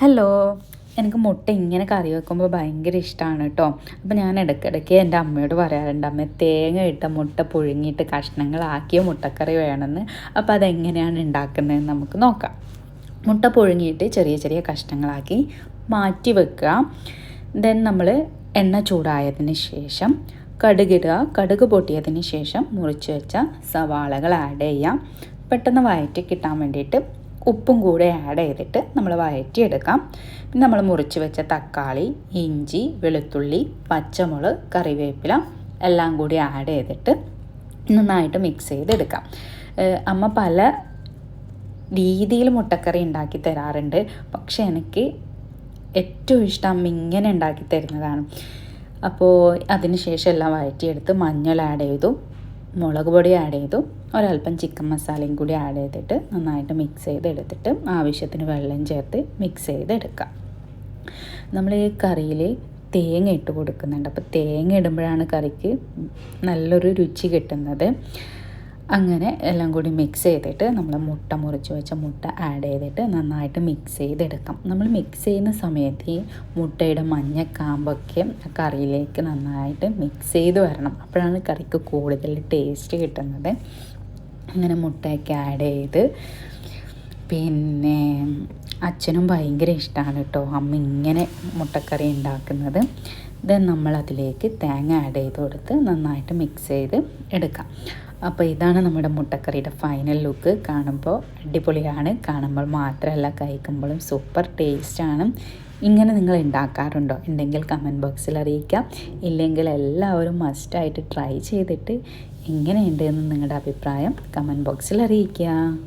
Hello എനിക്ക് മുട്ട ഇങ്ങനെ കറി വെക്കുമ്പോൾ ഭയങ്കര ഇഷ്ടമാണ് കേട്ടോ അപ്പോൾ ഞാൻ ഇടയ്ക്കിടയ്ക്ക് എന്റെ അമ്മയോട് പറയാറുണ്ട് അമ്മ തേങ്ങ ഇട്ട മുട്ട പുഴുങ്ങിയിട്ട് കഷ്ണങ്ങളാക്കിയ മുട്ടക്കറി വേണമെന്ന്. അപ്പോൾ അതെങ്ങനെയാണ് ഉണ്ടാക്കുന്നതെന്ന് നമുക്ക് നോക്കാം. മുട്ട പുഴുങ്ങിയിട്ട് ചെറിയ ചെറിയ കഷ്ണങ്ങളാക്കി മാറ്റി വെക്കുക. ദെൻ നമ്മൾ എണ്ണ ചൂടായതിന് ശേഷം കടുകിടുക. കടുക് പൊട്ടിയതിന് ശേഷം മുറിച്ച് വെച്ച സവാളകൾ ആഡ് ചെയ്യാം പെട്ടെന്ന് വയറ്റി കിട്ടാൻ വേണ്ടിയിട്ട് ഉപ്പും കൂടെ ആഡ് ചെയ്തിട്ട് നമ്മൾ വയറ്റിയെടുക്കാം പിന്നെ നമ്മൾ മുറിച്ച് വെച്ച തക്കാളി ഇഞ്ചി വെളുത്തുള്ളി പച്ചമുളക് കറിവേപ്പില എല്ലാം കൂടി ആഡ് ചെയ്തിട്ട് നന്നായിട്ട് മിക്സ് ചെയ്തെടുക്കാം. അമ്മ പല രീതിയിൽ മുട്ടക്കറി ഉണ്ടാക്കി തരാറുണ്ട്. പക്ഷെ എനിക്ക് ഏറ്റവും ഇഷ്ടം അമ്മ ഇങ്ങനെ ഉണ്ടാക്കി തരുന്നതാണ്. അപ്പോൾ അതിന് ശേഷം എല്ലാം വഴറ്റിയെടുത്ത് മഞ്ഞൾ ആഡ് ചെയ്തു. മുളക് പൊടി ആഡ് ചെയ്തു. ഒരല്പം ചിക്കൻ മസാലയും കൂടി ആഡ് ചെയ്തിട്ട് നന്നായിട്ട് മിക്സ് ചെയ്തെടുത്തിട്ട് ആവശ്യത്തിന് വെള്ളം ചേർത്ത് മിക്സ് ചെയ്തെടുക്കാം. നമ്മൾ ഈ കറിയിൽ തേങ്ങ ഇട്ട് കൊടുക്കുന്നുണ്ട്. അപ്പോൾ തേങ്ങ ഇടുമ്പോഴാണ് കറിക്ക് നല്ലൊരു രുചി കിട്ടുന്നത്. അങ്ങനെ എല്ലാം കൂടി മിക്സ് ചെയ്തിട്ട് നമ്മൾ മുട്ട മുറിച്ച് വെച്ച മുട്ട ആഡ് ചെയ്തിട്ട് നന്നായിട്ട് മിക്സ് ചെയ്തെടുക്കാം. നമ്മൾ മിക്സ് ചെയ്യുന്ന സമയത്ത് ഈ മുട്ടയുടെ മഞ്ഞക്കാമ്പൊക്കെ കറിയിലേക്ക് നന്നായിട്ട് മിക്സ് ചെയ്ത് വരണം. അപ്പോഴാണ് കറിക്ക് കൂടുതൽ ടേസ്റ്റ് കിട്ടുന്നത്. അങ്ങനെ മുട്ടയൊക്കെ ആഡ് ചെയ്ത് പിന്നെ അച്ഛനും ഭയങ്കര ഇഷ്ടമാണ് കേട്ടോ അമ്മ ഇങ്ങനെ മുട്ടക്കറി ഉണ്ടാക്കുന്നത്. ദെൻ നമ്മളതിലേക്ക് തേങ്ങ ആഡ് ചെയ്ത് കൊടുത്ത് നന്നായിട്ട് മിക്സ് ചെയ്ത് എടുക്കാം. അപ്പോൾ ഇതാണ് നമ്മുടെ മുട്ടക്കറിയുടെ ഫൈനൽ ലുക്ക് കാണുമ്പോൾ അടിപൊളിയാണ്. കാണുമ്പോൾ മാത്രമല്ല കഴിക്കുമ്പോഴും സൂപ്പർ ടേസ്റ്റാണ് ഇങ്ങനെ നിങ്ങൾ ഉണ്ടാക്കാറുണ്ടോ? ഉണ്ടെങ്കിൽ കമന്റ് ബോക്സിൽ അറിയിക്കാം. ഇല്ലെങ്കിൽ എല്ലാവരും മസ്റ്റായിട്ട് ട്രൈ ചെയ്തിട്ട് എങ്ങനെയുണ്ട് എന്ന് നിങ്ങളുടെ അഭിപ്രായം കമന്റ് ബോക്സിൽ അറിയിക്കുക.